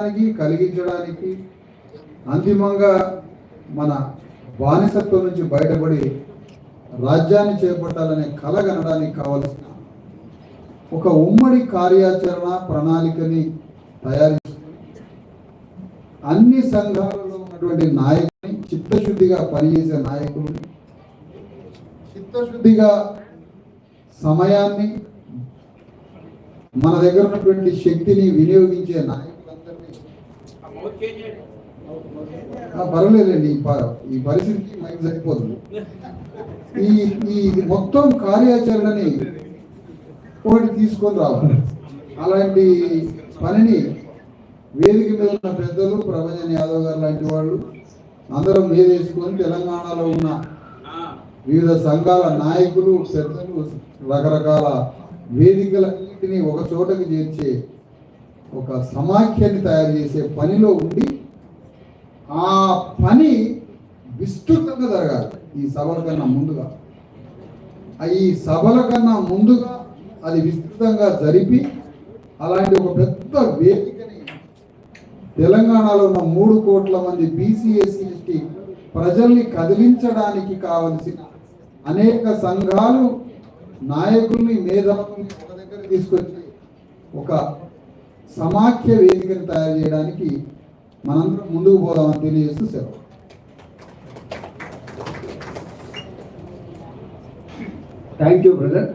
కలిగించడానికి అంతిమంగా మన బానిసత్వం నుంచి బయటపడి రాజ్యాన్ని చేపట్టాలనే కల కనడానికి కావలసిన ఒక ఉమ్మడి కార్యాచరణ ప్రణాళికని తయారు అన్ని సంఘాలలో ఉన్నటువంటి నాయకుని చిత్తశుద్ధిగా పనిచేసే నాయకుల్ని చిత్తశుద్ధిగా సమయాన్ని మన దగ్గర ఉన్నటువంటి శక్తిని వినియోగించే నాయకులందరినీ పర్వాలేదండి ఈ ప- ఈ పరిస్థితికి మైక్ సరిపోతుంది ఈ ఈ మొత్తం కార్యాచరణని ఒకటి తీసుకొని రావాలి. అలాంటి పనిని వేదిక మీద ఉన్న పెద్దలు ప్రభంజన్ యాదవ్ గారు లాంటి వాళ్ళు అందరం వేదేసుకొని వేసుకొని తెలంగాణలో ఉన్న వివిధ సంఘాల నాయకులు పెద్దలు రకరకాల వేదికలన్నింటినీ ఒక చోటకి చేర్చే ఒక సమాఖ్యాన్ని తయారు చేసే పనిలో ఉండి ఆ పని విస్తృతంగా జరగాలి. ఈ సభల కన్నా ముందుగా. ఈ సభల కన్నా ముందుగా అది విస్తృతంగా జరిపి అలాంటి ఒక పెద్ద వేదికని తెలంగాణలో ఉన్న మూడు కోట్ల మంది బీసీ ఎస్సీ ఎస్టీ ప్రజల్ని కదిలించడానికి కావలసిన అనేక సంఘాలు నాయకుల్ని మేధావుల్ని ఒక దగ్గర తీసుకొచ్చి ఒక సమాఖ్య వేదికను తయారు చేయడానికి మనందరం ముందుకు పోదామని తెలియజేస్తూ సెలవు. Thank you brother